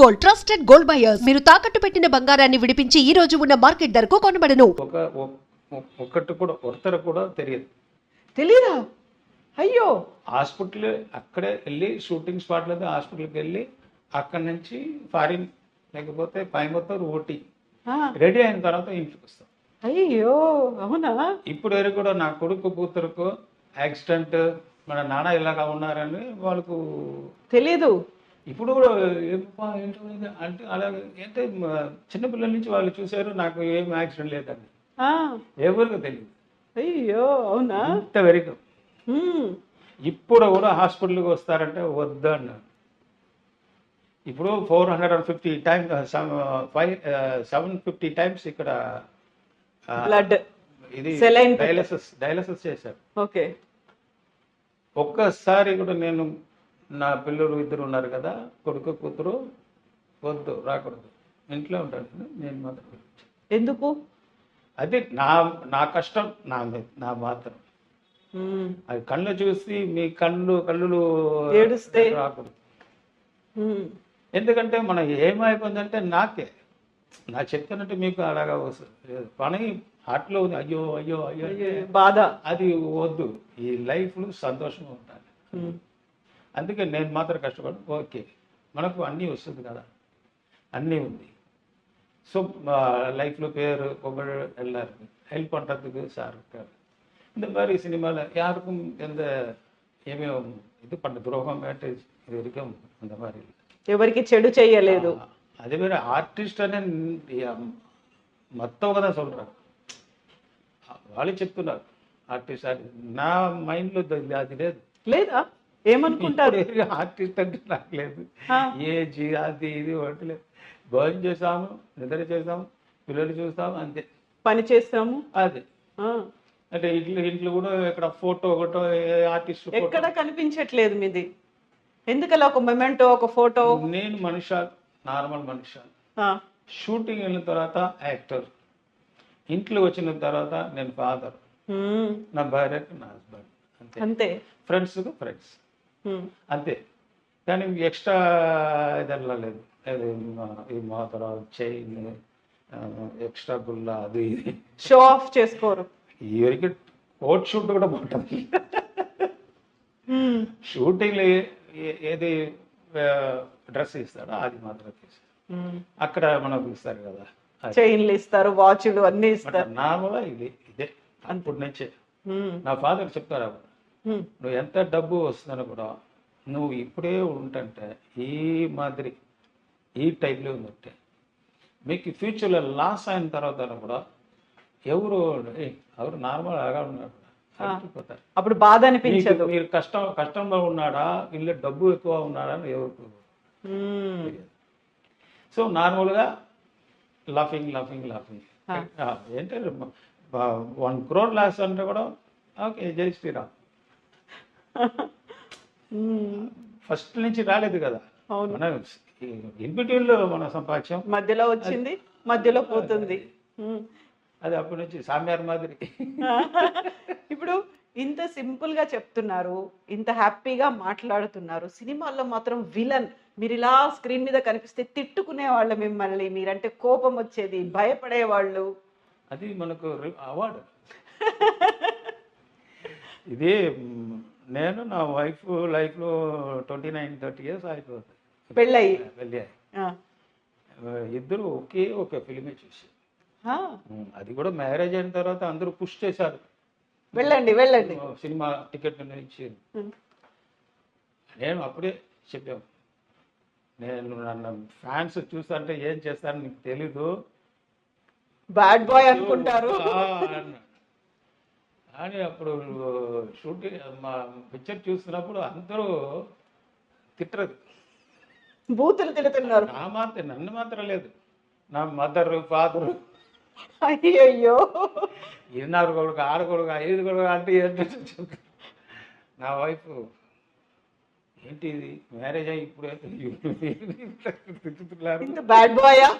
Gold trusted gold buyers మీరు తాకట్టు పెట్టిన బంగారాన్ని విడిపించి ఈ రోజు ఉన్న మార్కెట్ ధరకు కొనబడను. ఒక ఒ- ఒక్కటి కూడా ఒక్కరు కూడా తెలియదు. తెలీదా? అయ్యో! హాస్పిటల్ అక్కడే వెళ్ళి షూటింగ్ స్పాట్లో హాస్పిటల్కి వెళ్ళి అక్కడి నుంచి ఫారిన్ లేకపోతే పైమత్తూరు ఊటీ ఆ, రెడీ అయిన తర్వాత ఇంటికి వస్తాం. అయ్యో అవునా? ఇప్పుడు వరకు కూడా నా కొడుకు కూతురుకు యాక్సిడెంట్ మన నాన్న ఇలాగా ఉన్నారని వాళ్ళకు తెలీదు. ఇప్పుడు కూడా ఏంటో అంటే అలాగే అంటే మ- చిన్నపిల్లల నుంచి వాళ్ళు చూశారు నాకు ఏం యాక్సిడెంట్ లేదండి. ఎవరికి తెలియదు అయ్యో అవునా? ఇంత వెరికం. ఇప్పుడు కూడా హాస్పిటల్కి వస్తారంటే వద్దు అన్నారు ఇప్పుడు four hundred and fifty time five seven fifty times ఇక్కడ బ్లడ్. ఇది. డయాలసిస్ డయాలసిస్ చేశారు. ఓకే. ఒక్కసారి కూడా నేను నా పిల్లలు ఇద్దరు ఉన్నారు కదా కొడుకు కూతురు వద్దు రాకూడదు. ఇంట్లో ఉంటాను నేను మాత్రం ఎందుకు? అది నా నా కష్టం నా నా మాత్రం. అది కళ్ళు చూసి మీ కళ్ళు కళ్ళు ఏడుస్తే? రాకూడదు. ఎందుకంటే మనం ఏమైపోయిందంటే నాకే. నా చెప్తానంటే మీకు అలాగా వస్తుంది పని హార్ట్లో ఉంది. అయ్యో అయ్యో అయ్యో బాధ. అది వద్దు. ఈ లైఫ్లో సంతోషంగా ఉండాలి. అందుకే నేను మాత్రం కష్టపడు ఓకే. మనకు అన్నీ వస్తుంది కదా. అన్నీ ఉంది. సో లైఫ్లో పేరు కొబ్బరి వెళ్ళారు. హెల్ప్ பண்ணுறதுக்கு సార్ இருக்கார் இந்த సినిమాలో சினிமாவில் யாருக்கும் எந்த ఇది పండు ద్రోహం అంటే ఇది అంత మరి. ఎవరికి చెడు చేయలేదు. అదే మీరు ఆర్టిస్ట్ అనే మొత్తం కదా చూడరు వాళ్ళు చెప్తున్నారు. ఆర్టిస్ట్ నా మైండ్లో అది లేదు. లేదా? ఏమనుకుంటారు? ఆర్టిస్ట్ అంటే నాకు లేదు. ఏజ్ అది ఇది ఒకటి లేదు. భోజనం చేసాము నిద్ర చేసాము పిల్లలు చూస్తాము అంతే. పని చేస్తాము. అది. అంటే ఇంట్లో ఇంట్లో కూడా ఇక్కడ ఫోటో ఒకటో ఆర్టిస్ట్ ఎక్కడ కనిపించట్లేదు మీది. ఎందుకలా ఒక మొమెంటో ఒక ఫోటో నేను మనిష నార్మల్ మనిష. షూటింగ్ వెళ్ళిన తర్వాత యాక్టర్ ఇంట్లో వచ్చిన తర్వాత నేను ఫాదర్ నా భార్యకు నా హస్బెండ్ అంతే. ఫ్రెండ్స్ ఉమ్, అంతే. కానీ ఎక్స్ట్రా అది మా- ఈ మాత్ర చైన్ ఎక్స్ట్రా గుల్ల అది ఇది. షో ఆఫ్ చేసుకోరు. ఇవరికి కోట్ షూట్ కూడా బాగుంటుంది. ఏ- ఏది డ్రెస్ ఇస్తాడో అది మాత్రం. అక్కడ మనకు ఇస్తారు కదా. చైన్లు ఇస్తారు వాచ్లు అన్ని ఇస్తారు. నార్మల్గా ఇది ఇదే. అప్పటి నుంచే. నా ఫాదర్ చెప్తారు నువ్వు ఎంత డబ్బు వస్తుందని కూడా నువ్వు ఇప్పుడే ఉంటుంటే ఈ మాదిరి ఈ టైప్లో ఉందంటే మీకు ఫ్యూచర్లో లాస్ అయిన తర్వాత కూడా ఎవరు "ఏయ్, ఎవరు నార్మల్ లాగా ఉన్నాడు అయిపోతారు అప్పుడు బాధ అనిపించదు. మీరు కష్టం కష్టంలో ఉన్నాడా ఇల్లు డబ్బు ఎక్కువ ఉన్నాడా అని ఎవరికి ఉమ్, సో నార్మల్గా లాఫింగ్ లాఫింగ్ లాఫింగ్. ఏంటంటే వన్ క్రోర్ లాస్ అంటే కూడా ఓకే జై శ్రీరామ్. ఫస్ట్ నుంచి రాలేదు కదా. అవును. మన ఇన్ బిట్వీన్లో మన మధ్యలో వచ్చింది మధ్యలో పోతుంది. ఉమ్. అది అప్పటి నుంచి సామ్యార్ మాదిరి. ఇప్పుడు ఇంత సింపుల్గా చెప్తున్నారు ఇంత హ్యాపీగా మాట్లాడుతున్నారు సినిమాల్లో మాత్రం విలన్ మీరు ఇలా స్క్రీన్ మీద కనిపిస్తే తిట్టుకునే వాళ్ళు మిమ్మల్ని మీరంటే కోపం వచ్చేది భయపడే వాళ్ళు అది మనకు అవార్డు. ఇది నేను నా వైఫ్ లైఫ్లో ట్వంటీ నైన్ థర్టీ ఇయర్స్ అయిపోతుంది. పెళ్ళయి. వెళ్ళి ఆ. ఇద్దరు ఒకే ఒక ఫిలిమే చూసి అది కూడా మ్యారేజ్ అయిన తర్వాత అందరూ పుష్ చేశారు. వెళ్ళండి వెళ్ళండి. సినిమా టికెట్ ఇచ్చి. నేను అప్పుడే చెప్పాను. నేను నన్ను ఫ్యాన్స్ చూస్తుంటే ఏం చేస్తారని నీకు తెలీదు. బ్యాడ్ బాయ్ అనుకుంటారు. కానీ అప్పుడు షూటింగ్ మా పిక్చర్ చూస్తున్నప్పుడు అందరూ తిట్టరు. బూతులు తిడుతున్నారు. నా మాత్రం నన్ను మాత్రం లేదు. నా మదర్ ఫాదర్. అయ్యయ్యో. ఇన్నారు కొడుకు ఆడ కొడుకు ఐదు కొడుకు అంటే. నా వైఫ్ ఏంటి ఇది? మ్యారేజ్ అయ్యి ఇప్పుడే? బ్యాడ్ బాయా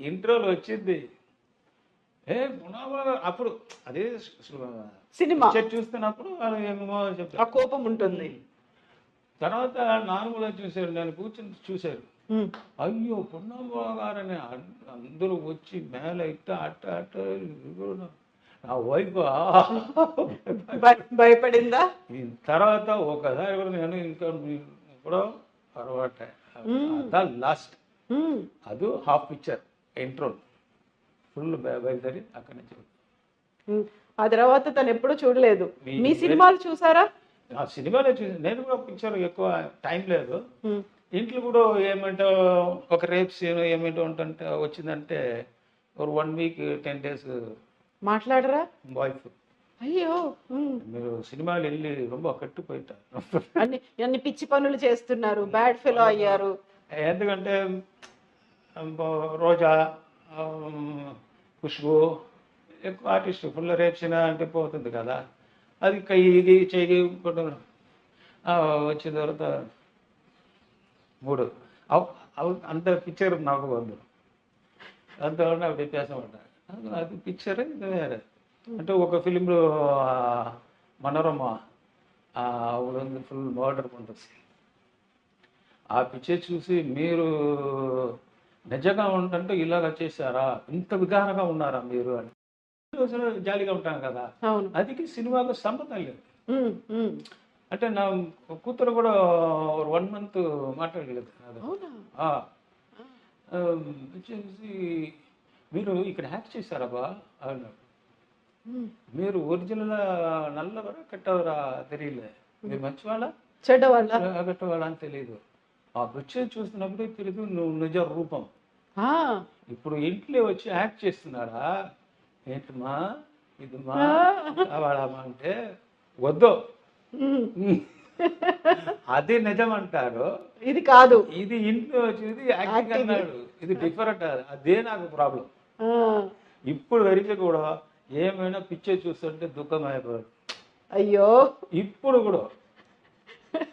ఇంట్రోలో వచ్చింది. ఏ మునాబాల అప్పుడు అదే సినిమా. చూస్తున్నప్పుడు వాళ్ళు ఏమో ఆ కోపం ఉంటుంది. తర్వాత నార్మల్ చూశారు నేను కూర్చొని చూశారు. అయ్యో పున్నమ్మ గారని అందరూ వచ్చి మేల ఇట్ట అట్ట అట్ట నా వైఫ్ భయపడిందా? తర్వాత ఒకసారి కూడా నేను ఇంకా ఇప్పుడు పొరపాటే లాస్ట్. అది హాఫ్ పిక్చర్ ఇంట్రో ఫుల్ బయలుదేరి అక్కడి నుంచి ఆ తర్వాత తను ఎప్పుడూ చూడలేదు. మీ సినిమాలు చూసారా? ఆ సినిమాలే చూసి నేను కూడా పిక్చర్ ఎక్కువ టైం లేదు. ఇంట్లో కూడా ఏమంటే ఒక రేప్ సీన్ ఏమిటో ఉంటుంటే వచ్చిందంటే ఒక వన్ వీక్ టెన్ డేస్ మాట్లాడరా? వైఫ్. అయ్యో మీరు సినిమాలు వెళ్ళి రొమ్మ కట్టుపోయిటారు పిచ్చి పనులు చేస్తున్నారు. బ్యాడ్ ఫీల్ అయ్యారు. ఎందుకంటే రోజా ఖుష్బు ఎక్కువ ఆర్టిస్ట్ ఫుల్ రేప్సిన అంటే పోతుంది కదా. అది కై ఇది చేయి వచ్చిన తర్వాత మూడు. అంత పిక్చర్ నాకు వద్దు అంతవల్ల వ్యత్యాసం ఉంటాయి అది పిక్చర్ ఇది వేరే. అంటే ఒక ఫిలింలో మనోరమ ఫుల్ మోడర్ ఉంటుంది. ఆ పిక్చర్ చూసి మీరు నిజంగా ఉంటుంటే ఇలాగ చేశారా? ఇంత విధానంగా ఉన్నారా మీరు అని. జాలీగా ఉంటాను కదా. అవును. అది సినిమాకు సంబంధం లేదు. అంటే నా కూతురు కూడా వన్ మంత్ మాట్లాడలేదు. అవునా? వచ్చేసి మీరు ఇక్కడ హ్యాక్ చేశారబ్బా అన్నాడు ఉమ్. మీరు ఒరిజినల్ నల్లవరా కట్టవరా తెలియలే. మీరు మంచివాళ్ళ? చెడ్డవాళ్ళ? కట్టవాళ్ళ అని తెలియదు. ఆ పిక్చర్ చూస్తున్నప్పుడు తెలియదు నువ్వు నిజ రూపం. ఇప్పుడు ఇంట్లో వచ్చి యాక్ట్ చేస్తున్నాడా? ఏంటమ్మా? ఇది మా కావాలమ్మా అంటే వద్దు. అది నిజం అంటారు ఇది కాదు. ఇది ఇంట్లో వచ్చేది యాక్టింగ్ అన్నాడు. ఇది డిఫరెంట్ అదే నాకు ప్రాబ్లం. ఇప్పుడు వరకు కూడా ఏమైనా పిక్చర్ చూస్తుంటే దుఃఖం అయిపోయాడు. అయ్యో. ఇప్పుడు కూడా.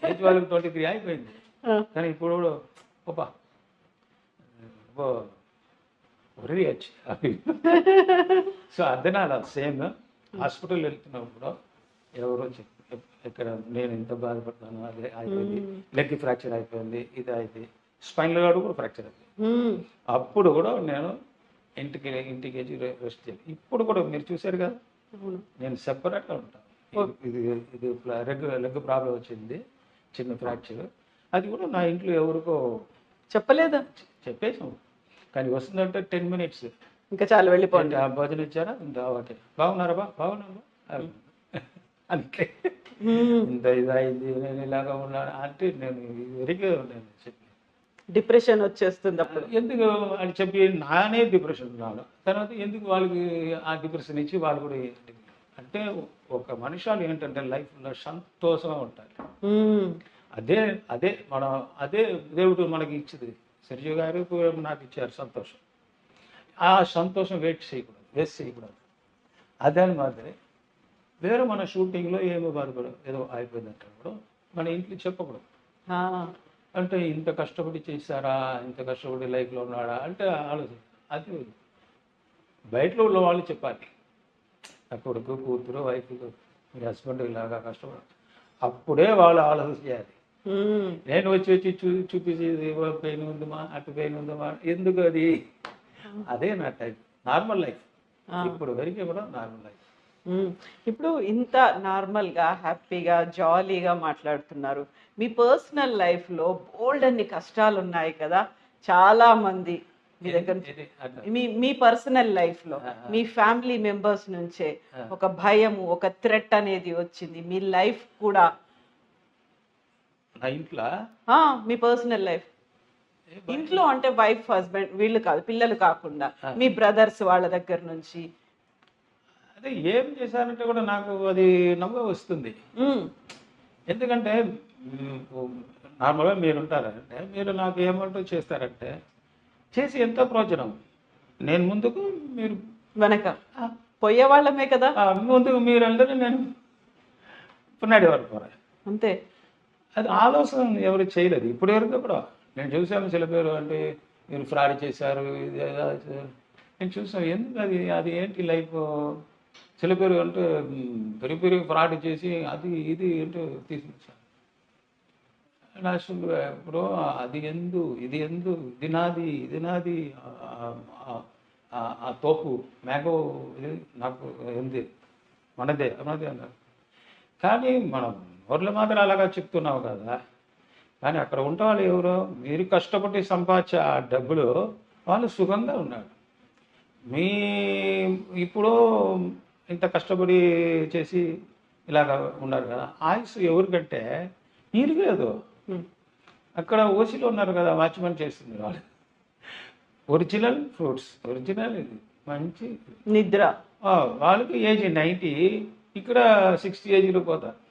ఏజ్ వాళ్ళకి ట్వంటీ త్రీ అయిపోయింది. కానీ ఇప్పుడు కూడా ఓపా ఓ ఒరి వచ్చి సో అర్థనాల సేమ్. హాస్పిటల్ వెళ్తున్నప్పుడు ఎవరో ఇక్కడ నేను ఎంత బాధపడతాను అదే అయిపోయింది. లెగ్ ఫ్రాక్చర్ అయిపోయింది ఇది అయితే స్పైనల్ గార్డ్ కూడా ఫ్రాక్చర్ అయిపోయింది. ఉమ్. అప్పుడు కూడా నేను ఇంటికి ఇంటికి రెస్ట్ చేయాలి. ఇప్పుడు కూడా మీరు చూశారు కదా నేను సెపరేట్గా ఉంటాను. ఇది ఇది లెగ్ లెగ్ ప్రాబ్లం వచ్చింది చిన్న ఫ్రాక్చర్. అది కూడా నా ఇంట్లో ఎవరికో చెప్పలేదా? చెప్పేసాం కానీ వస్తుందంటే టెన్ మినిట్స్ ఇంకా చాలు వెళ్ళిపోండి భోజనం ఇచ్చారా? ఓకే. బాగున్నారా బా? బాగున్నారా? అంతే. ఇంత ఇదైంది నేను ఇలాగా ఉన్నాను. అంటే నేను వెరిగా నేను చెప్పి. డిప్రెషన్ వచ్చేస్తుంది అప్పుడు. ఎందుకు అని చెప్పి నానే డిప్రెషన్ ఉన్నాను. తర్వాత ఎందుకు వాళ్ళకి ఆ డిప్రెషన్ ఇచ్చి వాళ్ళు కూడా? అంటే ఒక మనుషులు ఏంటంటే లైఫ్లో సంతోషంగా ఉంటారు. అదే అదే మనం అదే దేవుడు మనకి ఇచ్చింది. సరిజు గారు నాకు ఇచ్చారు సంతోషం. ఆ సంతోషం వెయిట్ చేయకూడదు వేస్ట్ చేయకూడదు. అదే మాదిరి వేరే మన షూటింగ్లో ఏమో బాధపడదు ఏదో అయిపోయిందంటే కూడా మన ఇంట్లో చెప్పకూడదు. అంటే ఇంత కష్టపడి చేశారా ఇంత కష్టపడి లైఫ్లో ఉన్నాడా అంటే ఆలోచన అది బయటలో ఉన్న వాళ్ళు చెప్పాలి. నా కొడుకు కూతురు వైఫ్ మీ హస్బెండ్ ఇలాగా కష్టపడ అప్పుడే వాళ్ళు ఆలోచన చేయాలి. నేను వచ్చి వచ్చి చూ చూపించి పెయిన్ ఉందమ్మా అటు పెయిన్ ఉందమ్మా ఎందుకు అది? అదే నా టైప్ నార్మల్ లైఫ్ ఇప్పుడు వరకు కూడా నార్మల్ లైఫ్ ఉమ్. ఇప్పుడు ఇంత నార్మల్గా హ్యాపీగా జాలీగా మాట్లాడుతున్నారు. మీ పర్సనల్ లైఫ్లో బోల్డ్ అన్ని కష్టాలు ఉన్నాయి కదా చాలా మంది మీ దగ్గర. మీ మీ పర్సనల్ లైఫ్లో మీ ఫ్యామిలీ మెంబర్స్ నుంచే ఒక భయము ఒక థ్రెట్ అనేది వచ్చింది. మీ లైఫ్ కూడా నా ఇంట్లో? మీ పర్సనల్ లైఫ్ ఇంట్లో అంటే వైఫ్ హస్బెండ్ వీళ్ళు కాదు పిల్లలు కాకుండా మీ బ్రదర్స్ వాళ్ళ దగ్గర నుంచి. అదే ఏం చేశారంటే కూడా నాకు అది నవ్వు వస్తుంది. ఎందుకంటే నార్మల్గా మీరు ఉంటారంటే మీరు నాకు ఏమంటూ చేస్తారంటే చేసి ఎంత ప్రయోజనం. నేను ముందుకు మీరు వెనక. పోయే వాళ్ళమే కదా. ముందుకు మీరు అందరూ నేను పున్నాడి వరకు పోరా. అంతే. అది ఆలోచన ఎవరు చేయలేదు. ఇప్పుడు వరకు కూడా నేను చూశాను చిల పేరు అంటే మీరు ఫ్రాడ్ చేశారు ఇది నేను చూసాను ఎందుకు అది అది ఏంటి లైఫ్? చిల పేరు అంటే పెరిగి పెరిగి ఫ్రాడ్ చేసి అది ఇది ఏంటో తీసుకొచ్చాను లాస్ట్ ఇప్పుడు అది ఎందు ఇది ఎందు ఇది నాది ఇది నాది ఆ- తోపు మ్యాగో ఇది నాకు ఎంది మనదే మనదే అన్నారు. కానీ మనం ఊర్లో మాత్రం అలాగా చెప్తున్నావు కదా? కానీ అక్కడ ఉంటే వాళ్ళు ఎవరు? మీరు కష్టపడి సంపాదించే ఆ డబ్బులు వాళ్ళు సుఖంగా ఉన్నారు. మీ ఇప్పుడు ఇంత కష్టపడి చేసి ఇలాగ ఉన్నారు కదా? ఆయుస్ ఎవరికంటే మీరు లేదు. అక్కడ ఓసీలో ఉన్నారు కదా వాచ్మెన్ చేస్తుంది వాళ్ళు. ఒరిజినల్ ఫ్రూట్స్ ఒరిజినల్ ఇది. మంచి. నిద్ర. వాళ్ళకి ఏజ్ నైంటీ ఇక్కడ సిక్స్టీ ఏజ్లో పోతారు